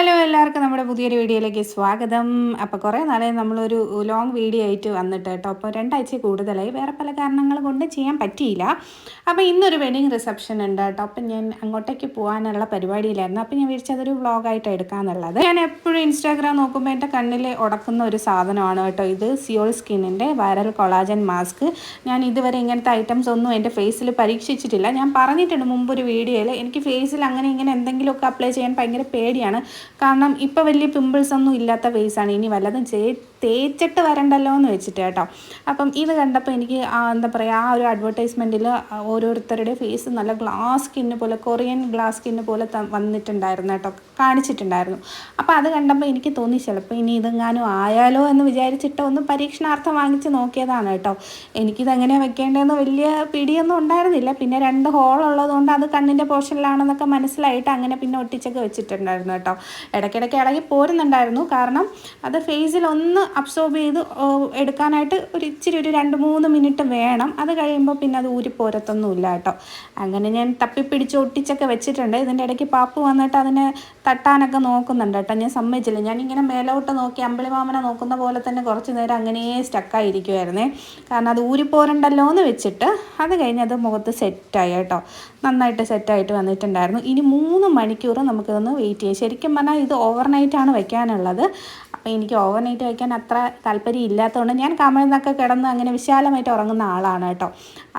Hello എല്ലാവർക്കും നമ്മുടെ പുതിയൊരു വീഡിയോയിലേക്ക് സ്വാഗതം. അപ്പോൾ കുറേ നാളായി നമ്മളൊരു ലോങ് വീഡിയോ ആയിട്ട് വന്നിട്ട് കേട്ടോ. അപ്പോൾ രണ്ടാഴ്ച കൂടുതലായി വേറെ പല കാരണങ്ങൾ കൊണ്ട് ചെയ്യാൻ പറ്റിയില്ല. അപ്പോൾ ഇന്നൊരു വെഡിങ് റിസപ്ഷൻ ഉണ്ട് കേട്ടോ. അപ്പം ഞാൻ അങ്ങോട്ടേക്ക് പോകാനുള്ള പരിപാടിയിലായിരുന്നു. അപ്പോൾ ഞാൻ വിളിച്ചതൊരു വ്ളോഗായിട്ട് എടുക്കാമെന്നുള്ളത് ഞാൻ എപ്പോഴും ഇൻസ്റ്റാഗ്രാം നോക്കുമ്പോൾ എന്റെ കണ്ണിൽ ഉടക്കുന്ന ഒരു സാധനമാണ് കേട്ടോ ഇത്. സിയോൾ സ്കിന്നിന്റെ വൈറൽ കൊളാജൻ മാസ്ക് ഞാൻ ഇതുവരെ ഇങ്ങനത്തെ ഐറ്റംസ് ഒന്നും എന്റെ ഫേസിൽ പരീക്ഷിച്ചിട്ടില്ല. ഞാൻ പറഞ്ഞിട്ടുണ്ട് മുമ്പ് ഒരു വീഡിയോയിൽ എനിക്ക് ഫേസിൽ അങ്ങനെ ഇങ്ങനെ എന്തെങ്കിലുമൊക്കെ അപ്ലൈ ചെയ്യാൻ ഭയങ്കര പേടിയാണ്. കാരണം ഇപ്പോൾ വലിയ പിമ്പിൾസ് ഒന്നും ഇല്ലാത്ത ഫേസാണ് ഇനി വല്ലതും ചേ തേച്ചിട്ട് വരണ്ടല്ലോ എന്ന് വെച്ചിട്ട് കേട്ടോ. അപ്പം ഇത് കണ്ടപ്പോൾ എനിക്ക് എന്താ പറയുക ആ ഒരു അഡ്വർടൈസ്മെന്റിൽ ഓരോരുത്തരുടെ ഫേസ് നല്ല ഗ്ലാസ് സ്കിന്ന് പോലെ കൊറിയൻ ഗ്ലാസ് സ്കിന്ന് പോലെ വന്നിട്ടുണ്ടായിരുന്നു കേട്ടോ. കാണിച്ചിട്ടുണ്ടായിരുന്നു. അപ്പോൾ അത് കണ്ടപ്പോൾ എനിക്ക് തോന്നി ചിലപ്പോൾ ഇനി ഇതെങ്ങാനും ആയാലോ എന്ന് വിചാരിച്ചിട്ട് ഒന്ന് പരീക്ഷണാർത്ഥം വാങ്ങിച്ച് നോക്കിയതാണ് കേട്ടോ. എനിക്കിതെങ്ങനെ വെക്കേണ്ടതെന്ന് വലിയ പിടിയൊന്നും ഉണ്ടായിരുന്നില്ല. പിന്നെ രണ്ട് ഹോൾ ഉള്ളതുകൊണ്ട് അത് കണ്ണിന്റെ പോർഷനിലാണെന്നൊക്കെ മനസ്സിലായിട്ട് അങ്ങനെ പിന്നെ ഒട്ടിച്ചൊക്കെ വെച്ചിട്ടുണ്ടായിരുന്നു കേട്ടോ. ഇടയ്ക്കിടയ്ക്ക് ഇളകി പോരുന്നുണ്ടായിരുന്നു. കാരണം അത് ഫേസിൽ ഒന്ന് അബ്സോർബ് ചെയ്ത് എടുക്കാനായിട്ട് ഒരു ഇച്ചിരി ഒരു രണ്ട് മൂന്ന് മിനിറ്റ് വേണം. അത് കഴിയുമ്പോൾ പിന്നെ അത് ഊരി പോരത്തൊന്നുമില്ല കേട്ടോ. അങ്ങനെ ഞാൻ തപ്പിപ്പിടിച്ച് ഒട്ടിച്ചൊക്കെ വെച്ചിട്ടുണ്ട്. ഇതിന്റെ ഇടയ്ക്ക് പാപ്പ് വന്നിട്ട് അതിനെ തട്ടാനൊക്കെ നോക്കുന്നുണ്ട് കേട്ടോ. ഞാൻ സമ്മതിച്ചില്ല. ഞാനിങ്ങനെ മേലോട്ട് നോക്കി അമ്പിളിമാമനെ നോക്കുന്ന പോലെ തന്നെ കുറച്ച് നേരം അങ്ങനെ സ്റ്റക്കായിരിക്കുമായിരുന്നേ കാരണം അത് ഊരിപ്പോരണ്ടല്ലോ എന്ന് വെച്ചിട്ട് അത് കഴിഞ്ഞ് അത് മുഖത്ത് സെറ്റായി കേട്ടോ. നന്നായിട്ട് സെറ്റായിട്ട് വന്നിട്ടുണ്ടായിരുന്നു. ഇനി മൂന്ന് മണിക്കൂർ നമുക്കിതൊന്ന് വെയിറ്റ് ചെയ്യാം. ശരിക്കും പറഞ്ഞാൽ ഇത് ഓവർനൈറ്റാണ് വെക്കാനുള്ളത്. അപ്പോൾ എനിക്ക് ഓവർ നൈറ്റ് വയ്ക്കാൻ അത്ര താല്പര്യം ഇല്ലാത്തതുകൊണ്ട് ഞാൻ കമഴ്ന്നൊക്കെ കിടന്ന് അങ്ങനെ വിശാലമായിട്ട് ഉറങ്ങുന്ന ആളാണ് കേട്ടോ.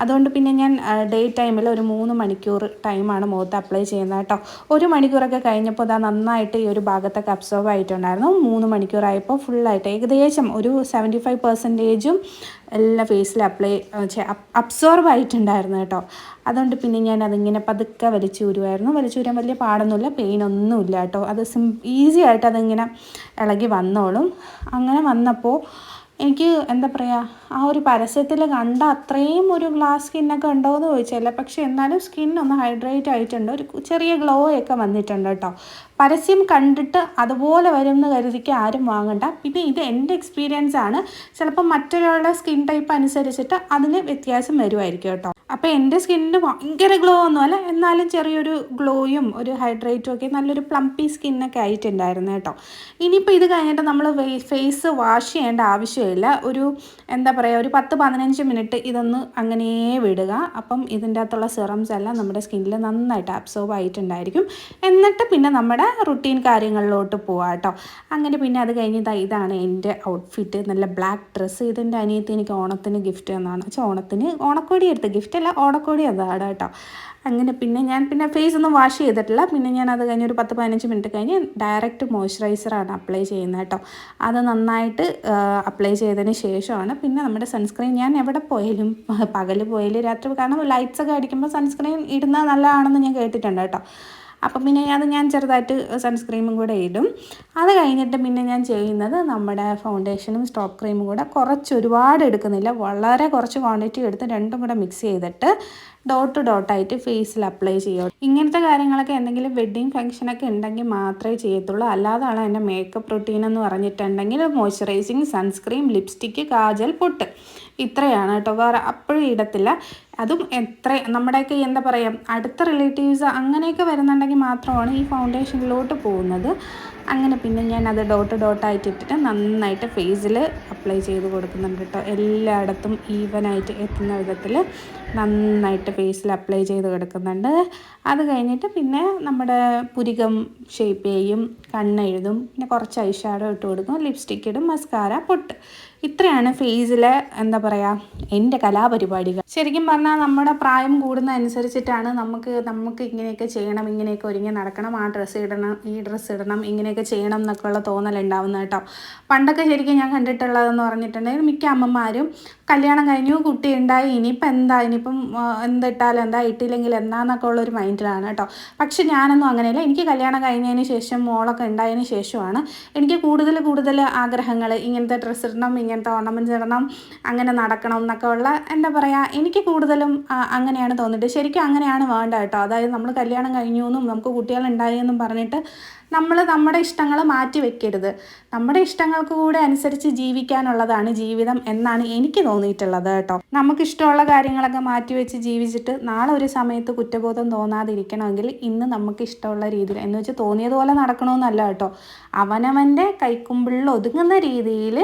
അതുകൊണ്ട് പിന്നെ ഞാൻ ഡേ ടൈമിൽ ഒരു മൂന്ന് മണിക്കൂർ ടൈമാണ് മുഖത്ത് അപ്ലൈ ചെയ്യുന്നത് കേട്ടോ. ഒരു മണിക്കൂറൊക്കെ കഴിഞ്ഞപ്പോൾ ഇതാ നന്നായിട്ട് ഈ ഒരു ഭാഗത്തൊക്കെ അബ്സോർബ് ആയിട്ടുണ്ടായിരുന്നു. മൂന്ന് മണിക്കൂറായപ്പോൾ ഫുള്ളായിട്ട് ഏകദേശം ഒരു സെവന്റി ഫൈവ് പെർസെന്റേജും എല്ലാ ഫേസിൽ അപ്ലൈ അബ്സോർബ് ആയിട്ടുണ്ടായിരുന്നു കേട്ടോ. അതുകൊണ്ട് പിന്നെ ഞാൻ അതിങ്ങനെ പതുക്കെ വലിച്ചൂരുമായിരുന്നു വലിച്ചൂരാൻ വലിയ പാടൊന്നുമില്ല പെയിൻ ഒന്നുമില്ല കേട്ടോ. അത് സിം ഈസി ആയിട്ട് അതിങ്ങനെ ഇളകി വന്നോളും. അങ്ങനെ വന്നപ്പോൾ എനിക്ക് എന്താ പറയുക ആ ഒരു പരസ്യത്തിൽ കണ്ട അത്രയും ഒരു ഗ്ലാസ് സ്കിന്നൊക്കെ ഉണ്ടോ എന്ന് ചോദിച്ചല്ല പക്ഷേ എന്നാലും സ്കിൻ ഒന്ന് ഹൈഡ്രേറ്റ് ആയിട്ടുണ്ട്. ഒരു ചെറിയ ഗ്ലോ ഒക്കെ വന്നിട്ടുണ്ട് കേട്ടോ. പരസ്യം കണ്ടിട്ട് അതുപോലെ വരും എന്ന് കരുതിക്ക് ആരും വാങ്ങണ്ട. പിന്നെ ഇത് എന്റെ എക്സ്പീരിയൻസ് ആണ്. ചിലപ്പോൾ മറ്റൊരാളുടെ സ്കിൻ ടൈപ്പ് അനുസരിച്ചിട്ട് അതിന് വ്യത്യാസം വരുമായിരിക്കും കേട്ടോ. അപ്പോൾ എന്റെ സ്കിന്നിന് ഭയങ്കര ഗ്ലോ ഒന്നുമല്ല. എന്നാലും ചെറിയൊരു ഗ്ലോയും ഒരു ഹൈഡ്രേറ്റും ഒക്കെ നല്ലൊരു പ്ലംപി സ്കിന്നൊക്കെ ആയിട്ടുണ്ടായിരുന്നു കേട്ടോ. ഇനിയിപ്പോൾ ഇത് കഴിഞ്ഞിട്ട് നമ്മൾ ഫേസ് വാഷ് ചെയ്യേണ്ട ആവശ്യമില്ല ഒരു എന്താ പറയുക ഒരു പത്ത് പതിനഞ്ച് മിനിറ്റ് ഇതൊന്ന് അങ്ങനെ വിടുക. അപ്പം ഇതിന്റെ അകത്തുള്ള സിറംസ് എല്ലാം നമ്മുടെ സ്കിന്നിൽ നന്നായിട്ട് അബ്സോർബ് ആയിട്ടുണ്ടായിരിക്കും. എന്നിട്ട് പിന്നെ നമ്മുടെ റുട്ടീൻ കാര്യങ്ങളിലോട്ട് പോവാം കേട്ടോ. അങ്ങനെ പിന്നെ അത് കഴിഞ്ഞ് ഇതാണ് എന്റെ ഔട്ട്ഫിറ്റ്. നല്ല ബ്ലാക്ക് ഡ്രസ്സ് ഇതിന്റെ അനിയത്തി എനിക്ക് ഓണത്തിന് ഗിഫ്റ്റ് എന്നാണ് വെച്ചാൽ ഓണത്തിന് ഓണക്കോടി എടുത്ത് ഗിഫ്റ്റ് അല്ല ഓണക്കോടി അതാണ് കേട്ടോ. അങ്ങനെ പിന്നെ ഞാൻ പിന്നെ ഫേസ് ഒന്നും വാഷ് ചെയ്തിട്ടില്ല. പിന്നെ ഞാൻ അത് കഴിഞ്ഞ് ഒരു പത്ത് പതിനഞ്ച് മിനിറ്റ് കഴിഞ്ഞ് ഡയറക്റ്റ് മോയ്സ്ചറൈസറാണ് അപ്ലൈ ചെയ്യുന്നത് കേട്ടോ. അത് നന്നായിട്ട് അപ്ലൈ ചെയ്തതിന് ശേഷമാണ്. പിന്നെ നമ്മുടെ സൺസ്ക്രീൻ ഞാൻ എവിടെ പോയാലും പകൽ പോയാലും രാത്രി കാരണം ലൈറ്റ്സ് ഒക്കെ അടിക്കുമ്പോൾ സൺസ്ക്രീൻ ഇടുന്നത് നല്ലതാണെന്ന് ഞാൻ കേട്ടിട്ടുണ്ട് കേട്ടോ. അപ്പം പിന്നെ അത് ഞാൻ ചെറുതായിട്ട് സൺസ്ക്രീമും കൂടെ ഇടും. അത് കഴിഞ്ഞിട്ട് പിന്നെ ഞാൻ ചെയ്യുന്നത് നമ്മുടെ ഫൗണ്ടേഷനും സ്റ്റോപ്പ് ക്രീമും കൂടെ കുറച്ച് ഒരുപാട് എടുക്കുന്നില്ല. വളരെ കുറച്ച് ക്വാണ്ടിറ്റി എടുത്ത് രണ്ടും കൂടെ മിക്സ് ചെയ്തിട്ട് ഡോട്ട് ഡോട്ടായിട്ട് ഫേസിൽ അപ്ലൈ ചെയ്യും ഇങ്ങനത്തെ കാര്യങ്ങളൊക്കെ എന്തെങ്കിലും വെഡ്ഡിങ് ഫംഗ്ഷനൊക്കെ ഉണ്ടെങ്കിൽ മാത്രമേ ചെയ്യത്തുള്ളൂ. അല്ലാതാണ് എന്റെ മേക്കപ്പ് റുട്ടീൻ എന്ന് പറഞ്ഞിട്ടുണ്ടെങ്കിൽ മോയ്സ്ചറൈസിങ് സൺസ്ക്രീം ലിപ്സ്റ്റിക്ക് കാജൽ പൊട്ട്. ഇത്രയാണ് കേട്ടോ. വേറെ അപ്പോഴും ഇടത്തില്ല. അതും എത്ര നമ്മുടെയൊക്കെ എന്താ പറയുക അടുത്ത റിലേറ്റീവ്സ് അങ്ങനെയൊക്കെ വരുന്നുണ്ടെങ്കിൽ മാത്രമാണ് ഈ ഫൗണ്ടേഷനിലോട്ട് പോകുന്നത്. അങ്ങനെ പിന്നെ ഞാൻ അത് ഡോട്ട് ഡോട്ടായിട്ട് ഇട്ടിട്ട് നന്നായിട്ട് ഫേസിൽ അപ്ലൈ ചെയ്ത് കൊടുക്കുന്നുണ്ട് കേട്ടോ. എല്ലായിടത്തും ഈവനായിട്ട് എത്തുന്ന വിധത്തിൽ നന്നായിട്ട് ഫേസിൽ അപ്ലൈ ചെയ്ത് കൊടുക്കുന്നുണ്ട്. അത് കഴിഞ്ഞിട്ട് പിന്നെ നമ്മുടെ പുരികം ഷേപ്പ് ചെയ്യും കണ്ണെഴുതും പിന്നെ കുറച്ച് ഐഷാഡോ ഇട്ട് കൊടുക്കും ലിപ്സ്റ്റിക് ഇടും മസ്കാര പൊട്ട്. ഇത്രയാണ് ഫേസിലെ എന്താ പറയുക എന്റെ കലാപരിപാടികൾ. ശരിക്കും പറഞ്ഞാൽ നമ്മുടെ പ്രായം കൂടുന്ന അനുസരിച്ചിട്ടാണ് നമുക്ക് നമുക്ക് ഇങ്ങനെയൊക്കെ ചെയ്യണം ഇങ്ങനെയൊക്കെ ഒരുങ്ങി നടക്കണം ആ ഡ്രസ്സ് ഇടണം ഈ ഡ്രസ്സ് ഇടണം ഇങ്ങനെയൊക്കെ ചെയ്യണം എന്നൊക്കെയുള്ള തോന്നലുണ്ടാവുന്നത് കേട്ടോ. പണ്ടൊക്കെ ശരിക്കും ഞാൻ കണ്ടിട്ടുള്ളതെന്ന് പറഞ്ഞിട്ടുണ്ടെങ്കിൽ മിക്ക അമ്മമാരും കല്യാണം കഴിഞ്ഞു കുട്ടി ഉണ്ടായി ഇനിയിപ്പോൾ എന്താ ഇനിയിപ്പം എന്തിട്ടാലും എന്താ ഇട്ടില്ലെങ്കിൽ എന്താന്നൊക്കെ ഉള്ളൊരു മൈൻഡിലാണ് കേട്ടോ. പക്ഷെ ഞാനൊന്നും അങ്ങനെയല്ല. എനിക്ക് കല്യാണം കഴിഞ്ഞതിന് ശേഷം മോളൊക്കെ ഉണ്ടായതിന് ശേഷമാണ് എനിക്ക് കൂടുതൽ കൂടുതൽ ആഗ്രഹങ്ങൾ ഇങ്ങനത്തെ ഡ്രസ്സ് ഇടണം ഇങ്ങനത്തെ ഓർണമെന്റ്സ് ഇടണം അങ്ങനെ നടക്കണം എന്നൊക്കെ ഉള്ള എന്താ പറയുക എനിക്ക് കൂടുതലും അങ്ങനെയാണ് തോന്നിയിട്ട് ശരിക്കും അങ്ങനെയാണ് വേണ്ട കേട്ടോ. അതായത് നമ്മൾ കല്യാണം കഴിഞ്ഞു എന്നും നമുക്ക് കുട്ടികളുണ്ടായി എന്നും പറഞ്ഞിട്ട് നമ്മൾ നമ്മുടെ ഇഷ്ടങ്ങൾ മാറ്റി വെക്കരുത്. നമ്മുടെ ഇഷ്ടങ്ങൾക്ക് കൂടെ അനുസരിച്ച് ജീവിക്കാനുള്ളതാണ് ജീവിതം എന്നാണ് എനിക്ക് തോന്നിയിട്ടുള്ളത് കേട്ടോ. നമുക്ക് ഇഷ്ടമുള്ള കാര്യങ്ങളൊക്കെ മാറ്റി വെച്ച് ജീവിച്ചിട്ട് നാളെ ഒരു സമയത്ത് കുറ്റബോധം തോന്നാതിരിക്കണമെങ്കിൽ ഇന്ന് നമുക്ക് ഇഷ്ടമുള്ള രീതിയിൽ എന്ന് വെച്ച് തോന്നിയതുപോലെ നടക്കണമെന്നല്ല കേട്ടോ. അവനവന്റെ കൈക്കുമ്പിളിൽ ഒതുങ്ങുന്ന രീതിയിൽ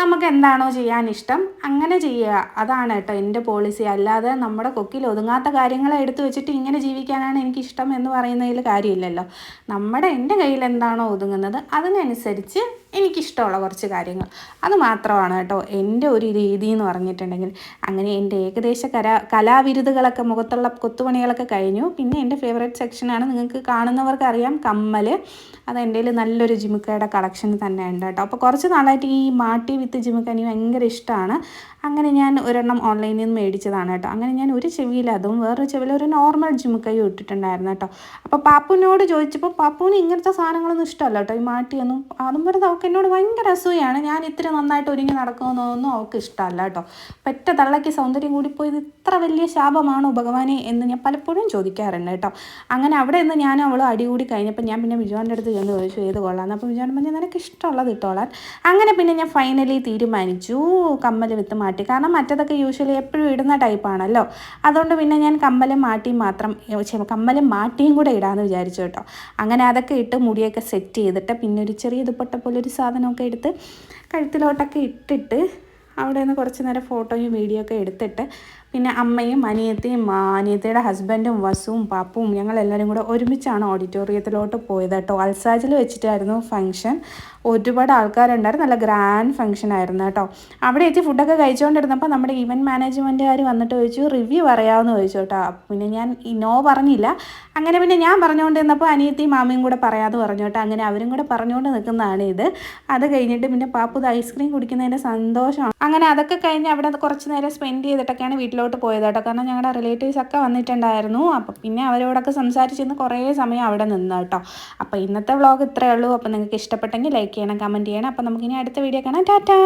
നമുക്ക് എന്താണോ ചെയ്യാൻ ഇഷ്ടം അങ്ങനെ ചെയ്യുക. അതാണ് കേട്ടോ എന്റെ പോളിസി അല്ലാതെ നമ്മുടെ കൊക്കിൽ ഒതുങ്ങാത്ത കാര്യങ്ങളെ എടുത്തു വെച്ചിട്ട് ഇങ്ങനെ ജീവിക്കാനാണ് എനിക്കിഷ്ടം എന്ന് പറയുന്നതിൽ കാര്യമില്ലല്ലോ. നമ്മുടെ എന്റെ കയ്യിൽ എന്താണോ ഒതുങ്ങുന്നത് അതിനനുസരിച്ച് എനിക്കിഷ്ടമുള്ള കുറച്ച് കാര്യങ്ങൾ. അത് മാത്രമാണ് കേട്ടോ എന്റെ ഒരു രീതി എന്ന് പറഞ്ഞിട്ടുണ്ടെങ്കിൽ. അങ്ങനെ എന്റെ ഏകദേശ കലാ കലാവിരുതുകളൊക്കെ മുഖത്തുള്ള കൊത്തുപണികളൊക്കെ കഴിഞ്ഞു. പിന്നെ എന്റെ ഫേവറേറ്റ് സെക്ഷനാണ് നിങ്ങൾക്ക് കാണുന്നവർക്ക് അറിയാം കമ്മൽ അത് എന്റെ നല്ലൊരു ജിമുക്കയുടെ കളക്ഷൻ തന്നെ ഉണ്ട് കേട്ടോ. അപ്പോൾ കുറച്ച് നാളായിട്ട് ഈ മാട്ടി വിത്ത് ജിമുക്ക എനിക്ക് ഭയങ്കര ഇഷ്ടമാണ്. അങ്ങനെ ഞാൻ ഒരെണ്ണം ഓൺലൈനിൽ നിന്ന് മേടിച്ചതാണ് കേട്ടോ. അങ്ങനെ ഞാൻ ഒരു ചെവിയിൽ അതും വേറൊരു ചെവിയിൽ ഒരു നോർമൽ ജിമുക്കയും ഇട്ടിട്ടുണ്ടായിരുന്നു കേട്ടോ. അപ്പോൾ പാപ്പുവിനോട് ചോദിച്ചപ്പോൾ പാപ്പുവിന് ഇങ്ങനത്തെ സാധനങ്ങളൊന്നും ഇഷ്ടമല്ല കേട്ടോ. ഈ മാട്ടിയൊന്നും അതും വെറുതെ അവൾക്ക് എന്നോട് ഭയങ്കര അസൂയാണ്. ഞാൻ ഇത്ര നന്നായിട്ട് ഒരുങ്ങി നടക്കുന്നതൊന്നും അവൾക്ക് ഇഷ്ടമല്ല കേട്ടോ. പെറ്റ തള്ളയ്ക്ക് സൗന്ദര്യം കൂടിപ്പോയത് ഇത്ര വലിയ ശാപമാണോ ഭഗവാനെ എന്ന് ഞാൻ പലപ്പോഴും ചോദിക്കാറുണ്ട് കേട്ടോ. അങ്ങനെ അവിടെ നിന്ന് ഞാൻ അവൾ അടികൂടി കഴിഞ്ഞപ്പോൾ ഞാൻ പിന്നെ ബിജുവാന്റെ അടുത്ത് ചെന്ന് ചോദിച്ചു ഏത് കൊള്ളാം അപ്പോൾ ബിജുവാൻ പറഞ്ഞു നിനക്ക് ഇഷ്ടമുള്ളത് ഇട്ടോളാൻ. അങ്ങനെ പിന്നെ ഞാൻ ഫൈനലി തീരുമാനിച്ചു. കമ്മൽ വിത്ത് മാറ്റി. കാരണം മറ്റതൊക്കെ യൂഷ്വലി എപ്പോഴും ഇടുന്ന ടൈപ്പാണല്ലോ അതുകൊണ്ട് പിന്നെ ഞാൻ കമ്മലും മാട്ടിയും മാത്രം കമ്മലും മാട്ടിയും കൂടെ ഇടാമെന്ന് വിചാരിച്ചു കേട്ടോ. അങ്ങനെ അതൊക്കെ ഇട്ട് മുടിയൊക്കെ സെറ്റ് ചെയ്തിട്ട് പിന്നെ ഒരു ചെറിയ ദുപ്പട്ട പോലെ ഒരു സാധനമൊക്കെ എടുത്ത് കഴുത്തിലോട്ടൊക്കെ ഇട്ടിട്ട് അവിടെ നിന്ന് കുറച്ച് നേരം ഫോട്ടോയും വീഡിയോ ഒക്കെ എടുത്തിട്ട് പിന്നെ അമ്മയും അനിയത്തിയും അനിയത്തിയുടെ ഹസ്ബൻഡും വസുവും പാപ്പും ഞങ്ങളെല്ലാവരും കൂടെ ഒരുമിച്ചാണ് ഓഡിറ്റോറിയത്തിലോട്ട് പോയത് കേട്ടോ. അൽസാജിൽ വെച്ചിട്ടായിരുന്നു ഫംഗ്ഷൻ ഒരുപാട് ആൾക്കാരുണ്ടായിരുന്നു. നല്ല ഗ്രാൻഡ് ഫംഗ്ഷൻ ആയിരുന്നു കേട്ടോ. അവിടെ എത്തി ഫുഡൊക്കെ കഴിച്ചുകൊണ്ടിരുന്നപ്പോൾ നമ്മുടെ ഇവന്റ് മാനേജ്മെന്റുകാർ വന്നിട്ട് ചോദിച്ചു റിവ്യൂ പറയാമെന്ന് ചോദിച്ചു കേട്ടോ. പിന്നെ ഞാൻ നോ പറഞ്ഞില്ല. അങ്ങനെ പിന്നെ ഞാൻ പറഞ്ഞുകൊണ്ടിരുന്നപ്പോൾ അനിയത്തി മാമിയും കൂടെ പറയാതെ പറഞ്ഞു കേട്ടോ. അങ്ങനെ അവരും കൂടെ പറഞ്ഞുകൊണ്ട് നിൽക്കുന്നതാണ് ഇത്. അത് കഴിഞ്ഞിട്ട് പിന്നെ പാപ്പു ഐസ്ക്രീം കുടിക്കുന്നതിന്റെ സന്തോഷമാണ്. അങ്ങനെ അതൊക്കെ കഴിഞ്ഞ് അവിടെ കുറച്ച് നേരം സ്പെൻഡ് ചെയ്തിട്ടൊക്കെയാണ് വീട്ടിലോട്ട് പോയത് കേട്ടോ. കാരണം ഞങ്ങളുടെ റിലേറ്റീവ്സ് ഒക്കെ വന്നിട്ടുണ്ടായിരുന്നു. അപ്പോൾ പിന്നെ അവരോടൊക്കെ സംസാരിച്ചിരുന്ന് കുറേ സമയം അവിടെ നിന്ന് കേട്ടോ. അപ്പോൾ ഇന്നത്തെ വ്ളോഗ് ഇത്രയേ ഉള്ളൂ. അപ്പോൾ നിങ്ങൾക്ക് ഇഷ്ടപ്പെട്ടെങ്കിൽ ലൈക്ക് ചെയ്യണം കമന്റ് ചെയ്യണം. അപ്പോൾ നമുക്കിനി അടുത്ത വീഡിയോ കാണാം. ടാറ്റാ!